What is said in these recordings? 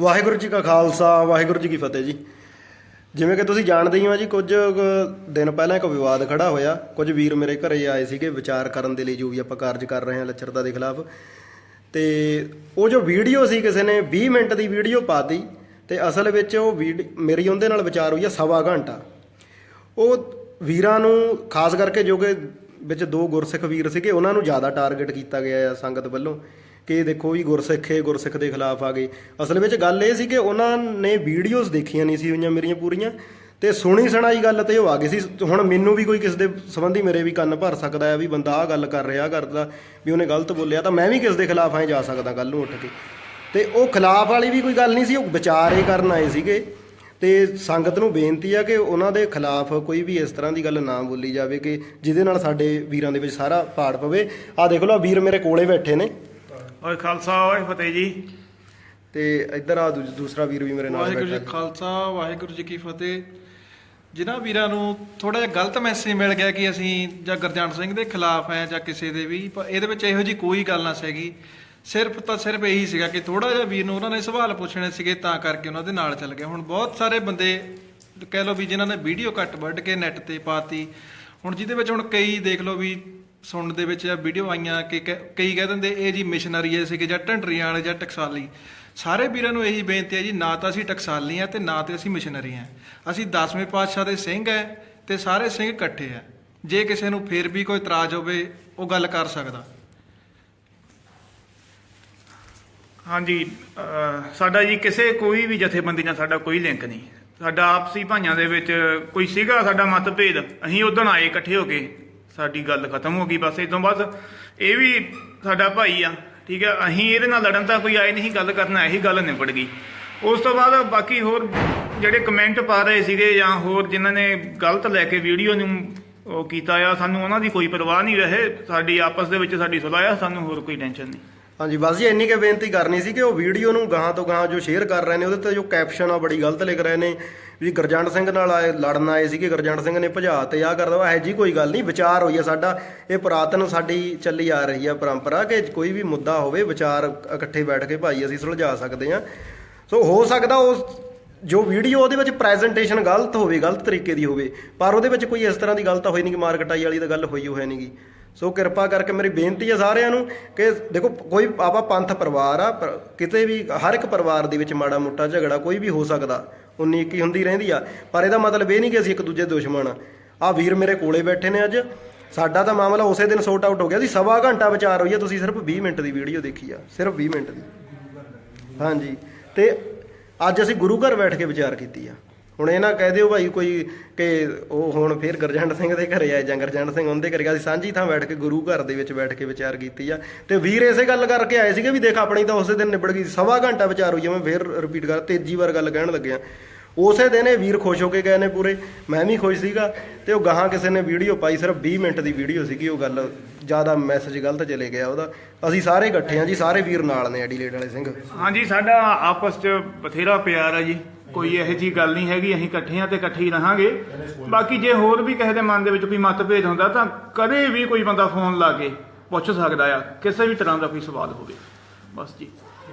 ਵਾਹਿਗੁਰੂ ਜੀ ਕਾ ਖਾਲਸਾ, ਵਾਹਿਗੁਰੂ ਜੀ ਕੀ ਫਤਿਹ ਜੀ। ਜਿਵੇਂ ਕਿ ਤੁਸੀਂ ਜਾਣਦੇ ਹੀ ਹੋ ਜੀ, ਕੁਝ ਕੁ ਦਿਨ ਪਹਿਲਾਂ ਇੱਕ ਵਿਵਾਦ ਖੜਾ ਹੋਇਆ। ਕੁਝ ਵੀਰ ਮੇਰੇ ਘਰੇ ਆਏ ਸੀਗੇ, ਵਿਚਾਰ ਕਰਨ ਦੇ ਲਈ ਜੋ ਵੀ ਆਪਾਂ ਕਾਰਜ ਕਰ ਰਹੇ ਹਾਂ ਲੱਚਰਤਾ ਦੇ ਖਿਲਾਫ। ਤੇ ਉਹ ਜੋ ਵੀਡੀਓ ਸੀ ਕਿਸੇ ਨੇ 20 ਮਿੰਟ ਦੀ ਵੀਡੀਓ ਪਾਤੀ ਤੇ ਅਸਲ ਵਿੱਚ ਉਹ ਵੀਡ- ਮੇਰੀ ਉਹਦੇ ਨਾਲ ਵਿਚਾਰ ਹੋਈ ਆ ਸਵਾ ਘੰਟਾ। ਉਹ ਵੀਰਾਂ ਨੂੰ, ਖਾਸ ਕਰਕੇ ਜੋ ਕਿ ਵਿੱਚ ਦੋ ਗੁਰਸਿੱਖ ਵੀਰ ਸੀਗੇ, ਉਹਨਾਂ ਨੂੰ ਜ਼ਿਆਦਾ ਟਾਰਗੇਟ ਕੀਤਾ ਗਿਆ ਆ ਸੰਗਤ ਵੱਲੋਂ। ਕਿ ਦੇਖੋ ਵੀ ਗੁਰਸਿੱਖ ਹੈ ਗੁਰਸਿੱਖ ਦੇ ਖਿਲਾਫ ਆ ਗਏ। ਅਸਲ ਵਿੱਚ ਗੱਲ ਇਹ ਸੀ ਕਿ ਉਹਨਾਂ ਨੇ ਵੀਡੀਓਜ਼ ਦੇਖੀਆਂ ਨਹੀਂ ਸੀ ਹੋਈਆਂ ਮੇਰੀਆਂ ਪੂਰੀਆਂ, ਤੇ ਸੁਣੀ ਸੁਣਾਈ ਗੱਲ ਤੇ ਉਹ ਆ ਗਈ ਸੀ। ਹੁਣ ਮੈਨੂੰ ਵੀ ਕੋਈ ਕਿਸੇ ਦੇ ਸੰਬੰਧੀ ਮੇਰੇ ਵੀ ਕੰਨ ਭਰ ਸਕਦਾ ਹੈ ਵੀ ਬੰਦਾ ਆਹ ਗੱਲ ਕਰ ਰਿਹਾ ਕਰਦਾ, ਵੀ ਉਹਨੇ ਗਲਤ ਬੋਲਿਆ, ਤਾਂ ਮੈਂ ਵੀ ਕਿਸ ਦੇ ਖਿਲਾਫ ਐ ਜਾ ਸਕਦਾ ਗੱਲ ਨੂੰ ਉੱਠ ਕੇ। ਤੇ ਉਹ ਖਿਲਾਫ ਵਾਲੀ ਵੀ ਕੋਈ ਗੱਲ ਨਹੀਂ ਸੀ, ਉਹ ਵਿਚਾਰ ਇਹ ਕਰਨ ਆਏ ਸੀਗੇ। ਤੇ ਸੰਗਤ ਨੂੰ ਬੇਨਤੀ ਆ ਕਿ ਉਹਨਾਂ ਦੇ ਖਿਲਾਫ ਕੋਈ ਵੀ ਇਸ ਤਰ੍ਹਾਂ ਦੀ ਗੱਲ ਨਾ ਬੋਲੀ ਜਾਵੇ ਕਿ ਜਿਹਦੇ ਨਾਲ ਸਾਡੇ ਵੀਰਾਂ ਦੇ ਵਿੱਚ ਸਾਰਾ ਪਾੜ ਪਵੇ। ਆਹ ਦੇਖ ਲਓ, ਵੀਰ ਮੇਰੇ ਕੋਲੇ ਬੈਠੇ ਨੇ। ਓਏ ਖਾਲਸਾ ਓਏ ਫਤਿਹ ਜੀ। ਤੇ ਇੱਧਰ ਆ ਦੂਸਰਾ ਵੀਰ ਵੀ ਮੇਰੇ ਨਾਲ ਵਾਹਿਗੁਰੂ ਜੀ ਬੈਠਾ। ਖਾਲਸਾ ਵਾਹਿਗੁਰੂ ਜੀ ਕੀ ਫਤਿਹ। ਜਿਨ੍ਹਾਂ ਵੀਰਾਂ ਨੂੰ ਥੋੜਾ ਜਿਹਾ ਗਲਤ ਮੈਸੇਜ ਮਿਲ ਗਿਆ ਕਿ ਅਸੀਂ ਜਾਂ ਗੁਰਜੰਟ ਸਿੰਘ ਦੇ ਖਿਲਾਫ ਹੈ ਜਾਂ ਕਿਸੇ ਦੇ ਵੀ ਪਰ ਇਹਦੇ ਵਿੱਚ ਇਹੋ ਜੀ ਕੋਈ ਗੱਲ ਨਾ ਸੀਗੀ। ਸਿਰਫ ਤਾਂ ਸਿਰਫ ਇਹੀ ਸੀਗਾ ਕਿ ਥੋੜਾ ਜਿਹਾ ਵੀਰ ਨੂੰ ਉਹਨਾਂ ਨੇ ਸਵਾਲ ਪੁੱਛਣੇ ਸੀਗੇ ਤਾਂ ਕਰਕੇ ਉਹਨਾਂ ਦੇ ਨਾਲ ਚੱਲ ਗਏ ਹੁਣ ਬਹੁਤ ਸਾਰੇ ਬੰਦੇ ਕਹਿ ਲਓ ਵੀ ਜਿਨ੍ਹਾਂ ਨੇ ਵੀਡੀਓ ਕੱਟ ਵੱਢ ਕੇ ਨੈਟ ਤੇ ਪਾਤੀ ਹੁਣ ਜਿਹਦੇ ਵਿੱਚ ਹੁਣ ਕਈ ਦੇਖ ਲਓ ਵੀ ਸੁਣਨ ਦੇ ਵਿੱਚ ਜਾਂ ਵੀਡੀਓ ਆਈਆਂ ਕਿ ਕਹਿ- ਕਈ ਕਹਿ ਦਿੰਦੇ ਇਹ ਜੀ ਮਿਸ਼ਨਰੀ ਸੀਗੇ ਜਾਂ ਢੰਡਰੀਆਂ ਵਾਲੇ ਜਾਂ ਟਕਸਾਲੀ। ਸਾਰੇ ਵੀਰਾਂ ਨੂੰ ਇਹੀ ਬੇਨਤੀ ਹੈ ਜੀ, ਨਾ ਤਾਂ ਅਸੀਂ ਟਕਸਾਲੀ ਆ ਤੇ ਨਾ ਤੇ ਅਸੀਂ ਮਿਸ਼ਨਰੀ ਆ ਅਸੀਂ 10ਵੇਂ ਪਾਤਸ਼ਾਹ ਦੇ ਸਿੰਘ ਹੈ ਤੇ ਸਾਰੇ ਸਿੰਘ ਇਕੱਠੇ ਆ ਜੇ ਕਿਸੇ ਨੂੰ ਫੇਰ ਵੀ ਕੋਈ ਇਤਰਾਜ਼ ਹੋਵੇ, ਉਹ ਗੱਲ ਕਰ ਸਕਦਾ। ਹਾਂਜੀ, ਅਹ, ਸਾਡਾ ਜੀ ਕਿਸੇ ਕੋਈ ਵੀ ਜਥੇਬੰਦੀ ਨਾਲ ਸਾਡਾ ਕੋਈ ਲਿੰਕ ਨਹੀਂ। ਸਾਡਾ ਆਪਸੀ ਭਾਈਆਂ ਦੇ ਵਿੱਚ ਕੋਈ ਸੀਗਾ ਸਾਡਾ ਮਤਭੇਦ, ਅਸੀਂ ਉਦੋਂ ਆਏ ਇਕੱਠੇ ਹੋ ਕੇ। ਸਾਡੀ ਗੱਲ ਖਤਮ ਹੋ ਗਈ ਬਸ ਇਦੋਂ ਬਸ ਇਹ ਵੀ ਸਾਡਾ ਭਾਈ ਆ, ਠੀਕ ਹੈ ਅਸੀਂ ਇਹਦੇ ਨਾਲ ਲੜਨ ਤਾਂ ਕੋਈ ਆਏ ਨਹੀਂ ਗੱਲ ਕਰਨਾ ਇਹੀ ਗੱਲ ਨਿਬੜ ਗਈ। ਉਸ ਤੋਂ ਬਾਅਦ ਬਾਕੀ ਹੋਰ ਜਿਹੜੇ ਕਮੈਂਟ ਪਾ ਰਹੇ ਸੀਗੇ ਜਾਂ ਹੋਰ ਜਿਨ੍ਹਾਂ ਨੇ ਗਲਤ ਲੈ ਕੇ ਵੀਡੀਓ ਨੂੰ ਉਹ ਕੀਤਾ ਆ, ਸਾਨੂੰ ਉਹਨਾਂ ਦੀ ਕੋਈ ਪਰਵਾਹ ਨਹੀਂ ਰਹੇ, ਸਾਡੀ ਆਪਸ ਦੇ ਵਿੱਚ ਸਾਡੀ ਸੁਲਾਹ ਆ, ਸਾਨੂੰ ਹੋਰ ਕੋਈ ਟੈਨਸ਼ਨ ਨਹੀਂ। ਹਾਂਜੀ, ਬਸ ਜੀ, ਇੰਨੀ ਕੁ ਬੇਨਤੀ ਕਰਨੀ ਸੀ ਕਿ ਉਹ ਵੀਡੀਓ ਨੂੰ ਗਾਹਾਂ ਤੋਂ ਗਾਹਾਂ ਜੋ ਸ਼ੇਅਰ ਕਰ ਰਹੇ ਨੇ, ਉਹਦੇ ਤੇ ਜੋ ਕੈਪਸ਼ਨ ਆ ਬੜੀ ਗਲਤ ਲਿਖ ਰਹੇ ਨੇ। ਵੀ ਗਰਜੰਟ ਸਿੰਘ ਨਾਲ ਆਏ, ਲੜਨ ਆਏ ਸੀਗੇ, ਗਰਜੰਟ ਸਿੰਘ ਨੇ ਭਜਾ ਤੇ ਆ ਕਰਦਾ ਇਹ ਜੀ ਕੋਈ ਗੱਲ ਨਹੀਂ, ਵਿਚਾਰ ਹੋਈ ਆ ਸਾਡਾ, ਇਹ ਪੁਰਾਤਨ ਸਾਡੀ ਚੱਲੀ ਆ ਰਹੀ ਆ ਪਰੰਪਰਾ ਕਿ ਕੋਈ ਵੀ ਮੁੱਦਾ ਹੋਵੇ, ਵਿਚਾਰ ਇਕੱਠੇ ਬੈਠ ਕੇ ਭਾਈ ਅਸੀਂ ਸੁਲਝਾ ਸਕਦੇ ਆ ਸੋ ਹੋ ਸਕਦਾ ਉਸ ਜੋ ਵੀਡੀਓ ਉਹਦੇ ਵਿੱਚ ਪ੍ਰੈਜੈਂਟੇਸ਼ਨ ਗਲਤ ਹੋਵੇ, ਗਲਤ ਤਰੀਕੇ ਦੀ ਹੋਵੇ, ਪਰ ਉਹਦੇ ਵਿੱਚ ਕੋਈ ਇਸ ਤਰ੍ਹਾਂ ਦੀ ਗੱਲ ਤਾਂ ਹੋਈ ਨਹੀਂ ਕਿ ਮਾਰ ਕਟਾਈ ਵਾਲੀ ਤਾਂ ਗੱਲ ਹੋਈ ਹੋਈ ਨਹੀਂਗੀ ਸੋ ਕਿਰਪਾ ਕਰਕੇ ਮੇਰੀ ਬੇਨਤੀ ਹੈ ਸਾਰਿਆਂ ਨੂੰ ਕਿ ਦੇਖੋ, ਕੋਈ ਆਪਾਂ ਪੰਥ ਪਰਿਵਾਰ ਆ, ਪਰ ਕਿਤੇ ਵੀ ਹਰ ਇੱਕ ਪਰਿਵਾਰ ਦੇ ਵਿੱਚ ਮਾੜਾ ਮੋਟਾ ਝਗੜਾ ਕੋਈ ਵੀ ਹੋ ਸਕਦਾ। ਉਨੀ ਇੱਕੀ ਹੁੰਦੀ ਰਹਿੰਦੀ ਆ। ਪਰ ਇਹਦਾ ਮਤਲਬ ਇਹ ਨਹੀਂ ਕਿ ਅਸੀਂ ਇੱਕ ਦੂਜੇ ਦੁਸ਼ਮਣ ਆ। ਆ ਵੀਰ ਮੇਰੇ ਕੋਲੇ ਬੈਠੇ ਨੇ ਅੱਜ। ਸਾਡਾ ਤਾਂ ਮਾਮਲਾ ਉਸੇ ਦਿਨ ਸੌਟ ਆਊਟ ਹੋ ਗਿਆ ਸੀ। ਸਵਾ ਘੰਟਾ ਵਿਚਾਰ ਹੋਈ ਆ। ਤੁਸੀਂ ਸਿਰਫ 20 ਮਿੰਟ ਦੀ ਵੀਡੀਓ ਦੇਖੀ ਆ। ਸਿਰਫ 20 ਮਿੰਟ ਦੀ। ਹਾਂਜੀ। ਤੇ ਅੱਜ ਅਸੀਂ ਗੁਰੂ ਘਰ ਬੈਠ ਕੇ ਵਿਚਾਰ ਕੀਤੀ ਆ। ਹੁਣ ਇਹ ਨਾ ਕਹਿ ਦਿਓ ਭਾਈ ਕੋਈ ਕਿ ਉਹ ਹੁਣ ਫੇਰ ਗਰਜੰਟ ਸਿੰਘ ਦੇ ਘਰੇ ਆਏ, ਜਾਂ ਗਰਜੰਟ ਸਿੰਘ ਉਹਦੇ ਘਰੇ ਅਸੀਂ ਸਾਂਝੀ ਥਾਂ ਬੈਠ ਕੇ ਗੁਰੂ ਘਰ ਦੇ ਵਿੱਚ ਬੈਠ ਕੇ ਵਿਚਾਰ ਕੀਤੀ ਆ। ਤੇ ਵੀਰ ਇਸੇ ਗੱਲ ਕਰਕੇ ਆਏ ਸੀਗੇ ਵੀ ਦੇਖ ਆਪਣੀ ਤਾਂ ਉਸੇ ਦਿਨ ਨਿਬੜ ਗਈ ਸਵਾ ਘੰਟਾ ਵਿਚਾਰ ਹੋਈ ਮੈਂ ਫੇਰ ਰਿਪੀਟ ਕਰ, ਤੇਜ਼ੀ ਵਾਰ ਗੱਲ ਕਹਿਣ ਲੱਗਿਆ। ਉਸੇ ਦਿਨ ਇਹ ਵੀਰ ਖੁਸ਼ ਹੋ ਕੇ ਗਏ ਨੇ ਪੂਰੇ, ਮੈਂ ਵੀ ਖੁਸ਼ ਸੀਗਾ, ਤੇ ਉਹ ਗਾਹਾਂ ਕਿਸੇ ਨੇ ਵੀਡੀਓ ਪਾਈ, ਸਿਰਫ 20 ਮਿੰਟ ਦੀ ਵੀਡੀਓ ਸੀਗੀ, ਉਹ ਗੱਲ ਜ਼ਿਆਦਾ ਮੈਸੇਜ ਗਲਤ ਚਲੇ ਗਿਆ ਉਹਦਾ। ਅਸੀਂ ਸਾਰੇ ਇਕੱਠੇ ਆ ਜੀ, ਸਾਰੇ ਵੀਰ ਨਾਲ ਨੇ ਐਡੀਲੇਟ ਵਾਲੇ ਸਿੰਘ। ਹਾਂਜੀ, ਸਾਡਾ ਆਪਸ 'ਚ ਬਥੇਰਾ ਪਿਆਰ ਆ ਜੀ। ਕੋਈ ਇਹੋ ਜੀ ਗੱਲ ਨਹੀਂ ਹੈਗੀ, ਅਸੀਂ ਇਕੱਠੇ ਆ ਤੇ ਇਕੱਠੇ ਹੀ ਰਹਾਂਗੇ। ਬਾਕੀ ਜੇ ਹੋਰ ਵੀ ਕਿਸੇ ਦੇ ਮਨ ਦੇ ਵਿੱਚ ਕੋਈ ਮਤਭੇਦ ਹੁੰਦਾ, ਤਾਂ ਕਦੇ ਵੀ ਕੋਈ ਬੰਦਾ ਫੋਨ ਲਾ ਕੇ ਪੁੱਛ ਸਕਦਾ ਆ, ਕਿਸੇ ਵੀ ਤਰ੍ਹਾਂ ਦਾ ਕੋਈ ਸਵਾਲ ਹੋਵੇ। ਬਸ ਜੀ।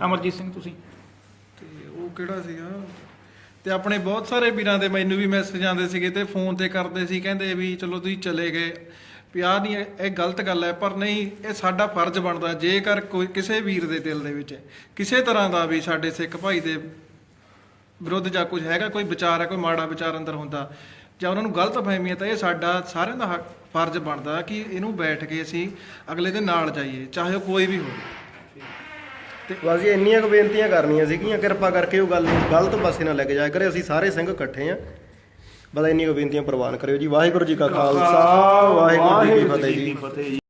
ਅਮਰਜੀਤ ਸਿੰਘ, ਤੁਸੀਂ? ਤੇ ਉਹ ਕਿਹੜਾ ਸੀਗਾ? ਤੇ ਆਪਣੇ ਬਹੁਤ ਸਾਰੇ ਵੀਰਾਂ ਦੇ ਮੈਨੂੰ ਵੀ ਮੈਸੇਜ ਆਉਂਦੇ ਸੀਗੇ ਤੇ ਫੋਨ ਤੇ ਕਰਦੇ ਸੀ, ਕਹਿੰਦੇ ਵੀ ਚਲੋ ਤੁਸੀਂ ਚਲੇ ਗਏ। ਵੀ ਆਹ ਨਹੀਂ, ਇਹ ਗਲਤ ਗੱਲ ਹੈ, ਪਰ ਨਹੀਂ, ਇਹ ਸਾਡਾ ਫਰਜ਼ ਬਣਦਾ, ਜੇਕਰ ਕੋਈ ਕਿਸੇ ਵੀਰ ਦੇ ਦਿਲ ਦੇ ਵਿੱਚ, ਕਿਸੇ ਤਰ੍ਹਾਂ ਦਾ ਵੀ ਸਾਡੇ ਸਿੱਖ ਭਾਈ ਦੇ ਵਿਰੁੱਧ ਜਾਂ ਕੁਝ ਹੈਗਾ ਕੋਈ ਵਿਚਾਰ ਹੈ ਕੋਈ ਮਾੜਾ ਵਿਚਾਰ ਅੰਦਰ ਹੁੰਦਾ ਜਾਂ ਉਹਨਾਂ ਨੂੰ ਗਲਤ ਫਹਿਮੀ ਹੈ ਤਾਂ ਇਹ ਸਾਡਾ ਸਾਰਿਆਂ ਦਾ ਹੱਕ ਫਰਜ਼ ਬਣਦਾ ਕਿ ਇਹਨੂੰ ਬੈਠ ਕੇ ਅਸੀਂ ਅਗਲੇ ਦੇ ਨਾਲ ਜਾਈਏ ਚਾਹੇ ਉਹ ਕੋਈ ਵੀ ਹੋਵੇ। ਬਸ ਜੀ ਇੰਨੀਆਂ ਕੁ ਬੇਨਤੀਆਂ ਕਰਨੀਆਂ ਸੀਗੀਆਂ ਕਿਰਪਾ ਕਰਕੇ ਉਹ ਗੱਲ ਨੂੰ ਗਲਤ ਪਾਸੇ ਨਾ ਲੈ ਕੇ ਜਾਇਆ ਕਰੇ ਅਸੀਂ ਸਾਰੇ ਸਿੰਘ ਇਕੱਠੇ ਆ ਬਸ ਇੰਨੀਆਂ ਕੁ ਬੇਨਤੀਆਂ ਪ੍ਰਵਾਨ ਕਰਿਓ ਜੀ। ਵਾਹਿਗੁਰੂ ਜੀ ਕਾ ਖਾਲਸਾ ਵਾਹਿਗੁਰੂ ਜੀ ਕੀ ਫਤਿਹ ਜੀ। ਫਤਿਹ ਜੀ।